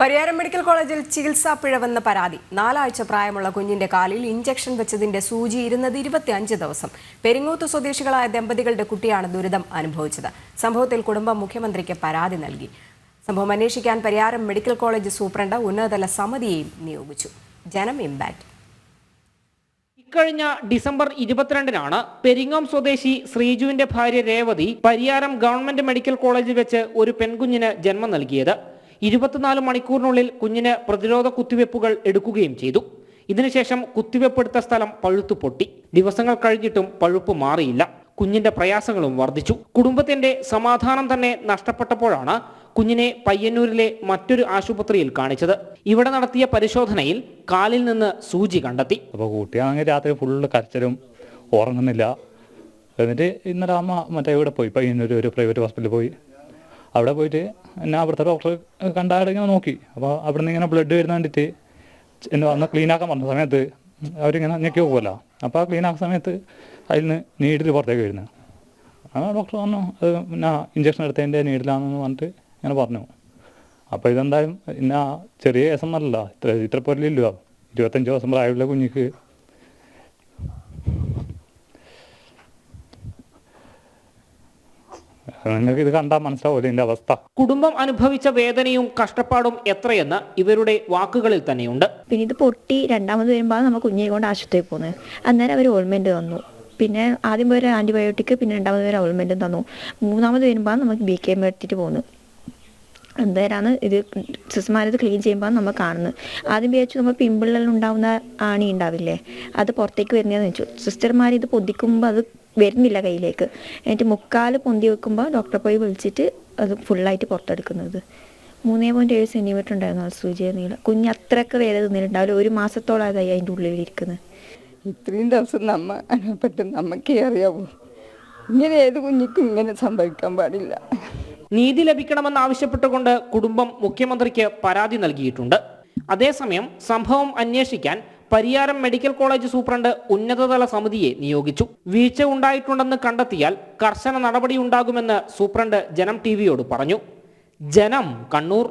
Pariyaram medical കോളേജിൽ ചികിത്സാ പിഴവെന്ന പരാതി. നാലാഴ്ച പ്രായമുള്ള കുഞ്ഞിന്റെ കാലിൽ ഇഞ്ചക്ഷൻ വെച്ചതിന്റെ സൂചി ഇരുന്നത് ഇരുപത്തിയഞ്ച് ദിവസം. പെരിങ്ങോത്ത് സ്വദേശികളായ ദമ്പതികളുടെ കുട്ടിയാണ് ദുരിതം അനുഭവിച്ചത്. സംഭവത്തിൽ കുടുംബം മുഖ്യമന്ത്രിക്ക് പരാതി നൽകി. സംഭവം അന്വേഷിക്കാൻ പരിയാരം മെഡിക്കൽ കോളേജ് സൂപ്രണ്ട് ഉന്നതതല സമിതിയെയും നിയോഗിച്ചു. ജനം ഇമ്പാക്ട്. ഇക്കഴിഞ്ഞ ഡിസംബർ ഇരുപത്തിരണ്ടിനാണ് പെരിങ്ങോം സ്വദേശി ശ്രീജുവിന്റെ ഭാര്യ രേവതി പരിയാരം ഗവൺമെന്റ് മെഡിക്കൽ കോളേജിൽ വെച്ച് ഒരു പെൺകുഞ്ഞിന് ജന്മം നൽകിയത്. ഇരുപത്തിനാല് മണിക്കൂറിനുള്ളിൽ കുഞ്ഞിന് പ്രതിരോധ കുത്തിവെപ്പുകൾ എടുക്കുകയും ചെയ്തു. ഇതിനുശേഷം കുത്തിവെപ്പെടുത്ത സ്ഥലം പഴുത്തു പൊട്ടി. ദിവസങ്ങൾ കഴിഞ്ഞിട്ടും പഴുപ്പ് മാറിയില്ല. കുഞ്ഞിന്റെ പ്രയാസങ്ങളും വർദ്ധിച്ചു. കുടുംബത്തിന്റെ സമാധാനം തന്നെ നഷ്ടപ്പെട്ടപ്പോഴാണ് കുഞ്ഞിനെ പയ്യന്നൂരിലെ മറ്റൊരു ആശുപത്രിയിൽ കാണിച്ചത്. ഇവിടെ നടത്തിയ പരിശോധനയിൽ കാലിൽ നിന്ന് സൂചി കണ്ടെത്തി. അപ്പോൾ കുട്ടിയാണെങ്കിൽ രാത്രി ഫുള്ള് കരച്ചിലും ഉറങ്ങുന്നില്ല. എന്നിട്ട് ഇന്നലെ അമ്മ മറ്റേ ഇവിടെ പോയി പയ്യന്നൂർ ഒരു പ്രൈവറ്റ് ഹോസ്പിറ്റലിൽ പോയി. അവിടെ പോയിട്ട് എന്നെ അവിടുത്തെ ഡോക്ടർ കണ്ടാടെ ഇങ്ങനെ നോക്കി. അപ്പോൾ അവിടെ നിന്ന് ഇങ്ങനെ ബ്ലഡ് വരുന്ന കണ്ടിട്ട് എന്നെ വന്ന് ക്ലീൻ ആക്കാൻ പറഞ്ഞ സമയത്ത് അവരിങ്ങനെ ഞെക്കി പോകുമല്ലോ അപ്പോൾ ആ ക്ലീൻ ആക്കുന്ന സമയത്ത് അതിൽ നിന്ന് നീഡിൽ പുറത്തേക്ക് വരുന്നത് ആ ഡോക്ടർ പറഞ്ഞു അത് പിന്നെ ഇഞ്ചക്ഷൻ എടുത്തതിന്റെ നീഡിലാണെന്ന് പറഞ്ഞിട്ട് ഇങ്ങനെ പറഞ്ഞു. അപ്പോൾ ഇതെന്തായാലും പിന്നെ ചെറിയ കേസൊന്നല്ല ഇത്ര ഇത്ര പൊരലില്ലോ ഇരുപത്തഞ്ച് ദിവസം പ്രായമുള്ള കുഞ്ഞിക്ക് നിങ്ങൾക്ക് ഇത് കണ്ടാൽ മനസ്സിലാവും ഇതിന്റെ അവസ്ഥ. കുടുംബം അനുഭവിച്ച വേദനയും കഷ്ടപ്പാടും എത്രയെന്ന് ഇവരുടെ വാക്കുകളിൽ തന്നെയുണ്ട്. പിന്നെ ഇത് പൊട്ടി രണ്ടാമത് വരുമ്പോൾ നമ്മൾ കുഞ്ഞിനെ കൊണ്ട് ആശുപത്രിയിൽ പോകുന്നത്. അന്നേരം അവർ ഓൾമെന്റ് തന്നു. പിന്നെ ആദ്യം ഒരു ആന്റിബയോട്ടിക് പിന്നെ രണ്ടാമത് പേര് ഓൾമെന്റും തന്നു. മൂന്നാമത് വരുമ്പോൾ നമുക്ക് ബി കെ എം എടുത്തിട്ട് പോകുന്നു അന്നേരമാണ് ഇത് സിസ്റ്റർമാരത് ക്ലീൻ ചെയ്യുമ്പോൾ നമ്മൾ കാണുന്നു ആദ്യം വിചാരിച്ചു നമ്മൾ പിമ്പിളിൽ ഉണ്ടാവുന്ന ആണി ഉണ്ടാവില്ലേ? അത് പുറത്തേക്ക് വരുന്നതെന്ന് വെച്ചു. സിസ്റ്റർമാർ ഇത് പൊതിക്കുമ്പോൾ അത് വരുന്നില്ല കയ്യിലേക്ക്. എന്നിട്ട് മുക്കാൽ പൊന്തി വെക്കുമ്പോൾ ഡോക്ടറെ പോയി വിളിച്ചിട്ട് അത് ഫുള്ളായിട്ട് പുറത്തെടുക്കുന്നത്. മൂന്നേ പോയിന്റ് ഏഴ് സെന്റിമീറ്റർ ഉണ്ടായിരുന്നു ആ സൂചിയുടെ നീളം. കുഞ്ഞ് അത്രയ്ക്ക് വേദന തിന്നിട്ടുണ്ടാവില്ല. ഒരു മാസത്തോളം അതായി അതിന്റെ ഉള്ളിലിരിക്കുന്നത് ഇത്രയും ദിവസം നമ്മ പറ്റും നമുക്കേ അറിയാവൂ. ഇങ്ങനെ ഏത് കുഞ്ഞിക്കും ഇങ്ങനെ സംഭവിക്കാൻ പാടില്ല. നീതി ലഭിക്കണമെന്നാവശ്യപ്പെട്ടുകൊണ്ട് കുടുംബം മുഖ്യമന്ത്രിക്ക് പരാതി നൽകിയിട്ടുണ്ട്. അതേസമയം സംഭവം അന്വേഷിക്കാൻ പരിയാരം മെഡിക്കൽ കോളേജ് സൂപ്രണ്ട് ഉന്നതതല സമിതിയെ നിയോഗിച്ചു. വീഴ്ച ഉണ്ടായിട്ടുണ്ടെന്ന് കണ്ടെത്തിയാൽ കർശന നടപടിയുണ്ടാകുമെന്ന് സൂപ്രണ്ട് ജനം ടി പറഞ്ഞു. ജനം കണ്ണൂർ